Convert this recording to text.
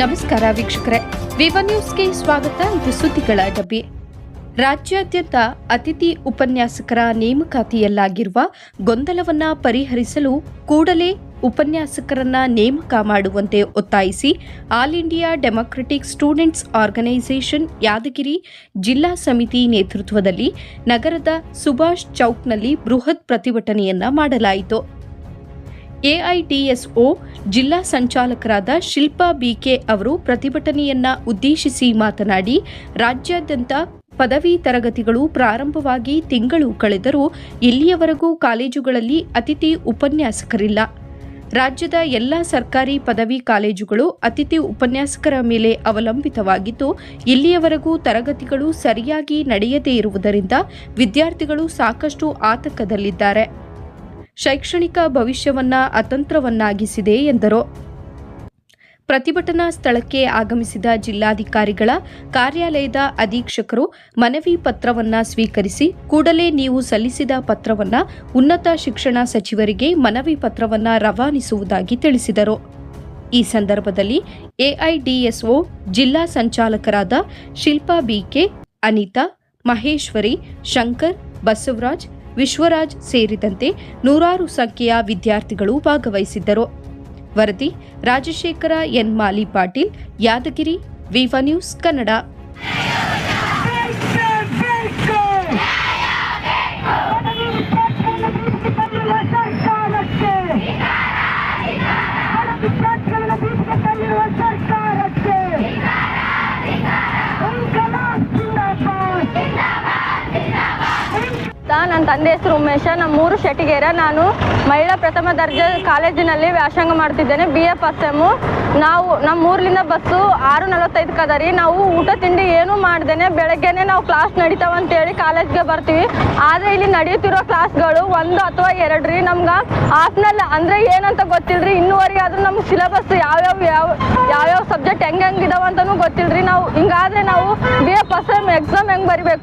ನಮಸ್ಕಾರ ವೀಕ್ಷಕರೇ. ವಿವ ನ್ಯೂಸ್ಗೆ ಸ್ವಾಗತ. ಇದು ಸುದ್ದಿಗಳ ಡಬ್ಬಿ. ರಾಜ್ಯಾದ್ಯಂತ ಅತಿಥಿ ಉಪನ್ಯಾಸಕರ ನೇಮಕಾತಿಯಲ್ಲಾಗಿರುವ ಗೊಂದಲವನ್ನ ಪರಿಹರಿಸಲು ಕೂಡಲೇ ಉಪನ್ಯಾಸಕರನ್ನ ನೇಮಕ ಮಾಡುವಂತೆ ಒತ್ತಾಯಿಸಿ all India democratic students organisation Yadgir ಜಿಲ್ಲಾ ಸಮಿತಿ ನೇತೃತ್ವದಲ್ಲಿ ನಗರದ ಸುಭಾಷ್ ಚೌಕ್ನಲ್ಲಿ ಬೃಹತ್ ಪ್ರತಿಭಟನೆಯನ್ನ ಮಾಡಲಾಯಿತು. ಎಐಡಿಎಸ್ಒ ಜಿಲ್ಲಾ ಸಂಚಾಲಕರಾದ ಶಿಲ್ಪಾ ಬಿಕೆ ಅವರು ಪ್ರತಿಭಟನೆಯನ್ನ ಉದ್ದೇಶಿಸಿ ಮಾತನಾಡಿ, ರಾಜ್ಯಾದ್ಯಂತ ಪದವಿ ತರಗತಿಗಳು ಪ್ರಾರಂಭವಾಗಿ ತಿಂಗಳು ಕಳೆದರೂ ಇಲ್ಲಿಯವರೆಗೂ ಕಾಲೇಜುಗಳಲ್ಲಿ ಅತಿಥಿ ಉಪನ್ಯಾಸಕರಿಲ್ಲ. ರಾಜ್ಯದ ಎಲ್ಲ ಸರ್ಕಾರಿ ಪದವಿ ಕಾಲೇಜುಗಳು ಅತಿಥಿ ಉಪನ್ಯಾಸಕರ ಮೇಲೆ ಅವಲಂಬಿತವಾಗಿದ್ದು, ಇಲ್ಲಿಯವರೆಗೂ ತರಗತಿಗಳು ಸರಿಯಾಗಿ ನಡೆಯದೇ ಇರುವುದರಿಂದ ವಿದ್ಯಾರ್ಥಿಗಳು ಸಾಕಷ್ಟು ಆತಂಕದಲ್ಲಿದ್ದಾರೆ. ಶೈಕ್ಷಣಿಕ ಭವಿಷ್ಯವನ್ನ ಅತಂತ್ರವನ್ನಾಗಿಸಿದೆ ಎಂದರು. ಪ್ರತಿಭಟನಾ ಸ್ಥಳಕ್ಕೆ ಆಗಮಿಸಿದ ಜಿಲ್ಲಾಧಿಕಾರಿಗಳ ಕಾರ್ಯಾಲಯದ ಅಧೀಕ್ಷಕರು ಮನವಿ ಪತ್ರವನ್ನ ಸ್ವೀಕರಿಸಿ, ಕೂಡಲೇ ನೀವು ಸಲ್ಲಿಸಿದ ಪತ್ರವನ್ನ ಉನ್ನತ ಶಿಕ್ಷಣ ಸಚಿವರಿಗೆ ಮನವಿ ಪತ್ರವನ್ನ ರವಾನಿಸುವುದಾಗಿ ತಿಳಿಸಿದರು. ಈ ಸಂದರ್ಭದಲ್ಲಿ ಎಐಡಿಎಸ್ಒ ಜಿಲ್ಲಾ ಸಂಚಾಲಕರಾದ ಶಿಲ್ಪಾ ಬಿಕೆ ಅನಿತಾ, ಮಹೇಶ್ವರಿ, ಶಂಕರ್, ಬಸವರಾಜ್ ವಿಶ್ವರಾಜ್ ಸೇರಿದಂತೆ ನೂರಾರು ಸಂಖ್ಯೆಯ ವಿದ್ಯಾರ್ಥಿಗಳು ಭಾಗವಹಿಸಿದ್ದರು. ವರದಿ Rajashekhara N Mali Patil, Yadgir, viva news Kannada. ನನ್ನ ತಂದೆ ಹೆಸರು ಉಮೇಶ. ನಮ್ಮ ಮೂರು ಶೆಟ್ಟಿಗೇರ. ನಾನು ಮಹಿಳಾ ಪ್ರಥಮ ದರ್ಜೆ ಕಾಲೇಜಿನಲ್ಲಿ ವ್ಯಾಸಂಗ ಮಾಡ್ತಿದ್ದೇನೆ, ಬಿ ಎ ಫಸ್ಟ್ ಸೆಮ್ಮು. ನಾವು ನಮ್ಮ ಊರ್ಲಿಂದ ಬಸ್ಸು ಆರು ನಲವತ್ತೈದಕ್ಕೆ ಅದ ರೀ ನಾವು ಊಟ ತಿಂಡಿ ಏನೂ ಮಾಡ್ದೇನೆ. ಬೆಳಗ್ಗೆನೆ ನಾವು ಕ್ಲಾಸ್ ನಡೀತಾವ ಅಂತೇಳಿ ಕಾಲೇಜ್ಗೆ ಬರ್ತೀವಿ. ಆದರೆ ಇಲ್ಲಿ ನಡೆಯುತ್ತಿರೋ ಕ್ಲಾಸ್ಗಳು ಒಂದು ಅಥವಾ ಎರಡು ರೀ ನಮ್ಗೆ ಆಫ್ನಲ್ಲಿ ಅಂದರೆ ಏನಂತ ಗೊತ್ತಿಲ್ರಿ. ಇನ್ನೂವರೆಗೆ ಆದ್ರೂ ನಮ್ಗೆ ಸಿಲೆಬಸ್ ಯಾವ್ಯಾವ, ಯಾವ, ಯಾವ್ಯಾವ ಸಬ್ಜೆಕ್ಟ್ ಹೆಂಗೆ ಹೆಂಗೆ ಗೊತ್ತಿಲ್ರಿ. ನಾವು, ಹಿಂಗಾದ್ರೆ ನಾವು B A first sem exam ಹೆಂಗೆ ಬರಿಬೇಕು?